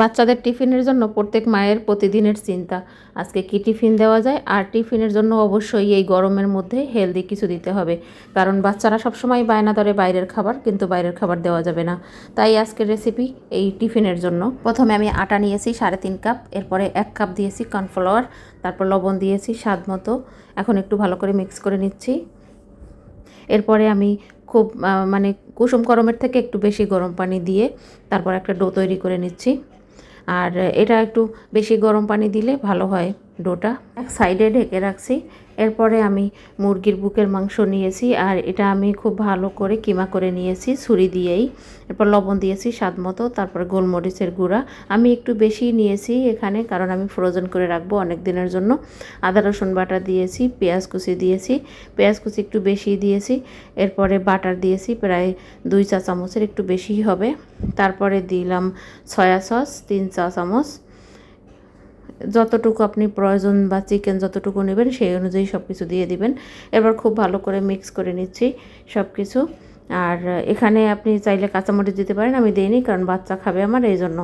বাচ্চাদের টিফিনের জন্য প্রত্যেক মায়ের প্রতিদিনের চিন্তা। আজকে কি টিফিন দেওয়া যায়? আর টিফিনের জন্য অবশ্যই এই গরমের মধ্যে হেলদি কিছু দিতে হবে। কারণ বাচ্চারা সবসময় বায়না ধরে বাইরের খাবার, কিন্তু বাইরের খাবার দেওয়া যাবে না। তাই আজকের রেসিপি এই টিফিনের জন্য। প্রথমে আমি আটা নিয়েছি সাড়ে তিন কাপ, এরপরে এক কাপ দিয়েছি কর্নফ্লাওয়ার তারপর লবণ দিয়েছি স্বাদ মতো। এখন একটু ভালো করে মিক্স করে নিচ্ছি। এরপরে আমি খুব মানে কুসুম গরমের থেকে একটু বেশি গরম পানি দিয়ে তারপর একটা ডো তৈরি করে নিচ্ছি। আর এটা একটু বেশি গরম পানি দিলে ভালো হয়। ডোটা এক সাইডে ঢেকে রাখছি। এরপরে আমি মুরগির বুকের মাংস নিয়েছি আর এটা আমি খুব ভালো করে কিমা করে নিয়েছি, ছুরি দিয়েই। এরপর লবণ দিয়েছি স্বাদ মতো, তারপরে গোলমরিচের গুঁড়া। আমি একটু বেশি নিয়েছি এখানে, কারণ আমি ফ্রোজেন করে রাখব অনেক দিনের জন্য। আদা, রসুন বাটা দিয়েছি, পেঁয়াজ কুচি দিয়েছি। পেঁয়াজ কুচি একটু বেশি দিয়েছি। এরপরে বাটার দিয়েছি, প্রায় দুই চা চামচের একটু বেশি হবে। তারপরে দিলাম সয়া সস, তিন চা চামচ যতটুকু আপনি প্রয়োজন বা চিকেন যতটুকু নেবেন, সেই অনুযায়ী সব কিছু দিয়ে দিবেন। এবার খুব ভালো করে মিক্স করে নিচ্ছি সব কিছু আর এখানে আপনি চাইলে কাঁচামরিচ দিতে পারেন, আমি দিইনি কারণ বাচ্চা খাবে আমার এই জন্য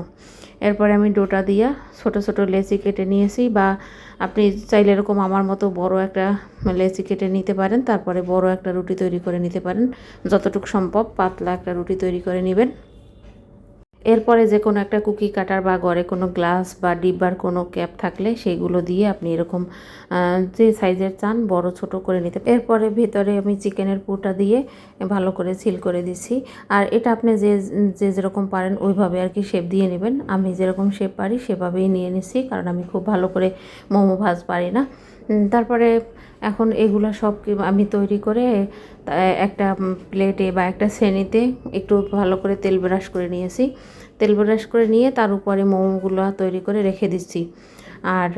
এরপরে আমি ডোটা দিয়া ছোট ছোট লেচি কেটে নিয়েছি বা আপনি চাইলে এরকম আমার মতো বড় একটা লেচি কেটে নিতে পারেন, তারপরে বড় একটা রুটি তৈরি করে নিতে পারেন। যতটুকু সম্ভব পাতলা একটা রুটি তৈরি করে নেবেন। এরপরে যে কোনো একটা কুকি কাটার বা ঘরে কোনো গ্লাস বা ডিব্বার কোনো ক্যাপ থাকলে সেইগুলো দিয়ে আপনি এরকম যে সাইজের চান বড় ছোট করে নিতে এরপরে ভেতরে আমি চিকেনের পুটা দিয়ে ভালো করে সিল করে দিচ্ছি। আর এটা আপনি যে যে যেরকম পারেন ওইভাবে আর কি শেপ দিয়ে নেবেন। আমি যেরকম শেপ পারি সেভাবেই নিয়ে নিচ্ছি, কারণ আমি খুব ভালো করে মোমো ভাজ পারি না। তারপরে এখন এগুলো সব আমি তৈরি করে একটা প্লেটে বা একটা শ্রেণীতে একটু ভালো করে তেল ব্রাশ করে নিয়েছি। তেল ব্রাশ করে নিয়ে তার উপরে মোমোগুলো তৈরি করে রেখে দিচ্ছি। আর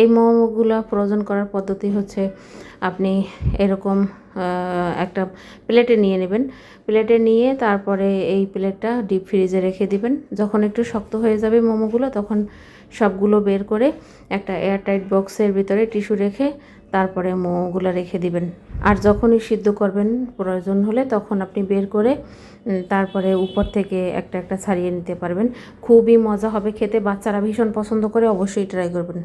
এই মোমোগুলো ফ্রোজন করার পদ্ধতি হচ্ছে আপনি এরকম একটা প্লেটে নিয়ে নেবেন। প্লেটে নিয়ে তারপরে এই প্লেটটা ডিপ ফ্রিজে রেখে দিবেন। যখন একটু শক্ত হয়ে যাবে মোমোগুলো, তখন সবগুলো বের করে একটা এয়ারটাইট বক্সের ভিতরে টিস্যু রেখে তারপরে মোমোগুলো রেখে দিবেন। আর যখনই সিদ্ধ করবেন প্রয়োজন হলে তখন আপনি বের করে তারপরে উপর থেকে একটা একটা ছাড়িয়ে নিতে পারবেন। খুবই মজা হবে খেতে, বাচ্চারা ভীষণ পছন্দ করে অবশ্যই ট্রাই করবেন।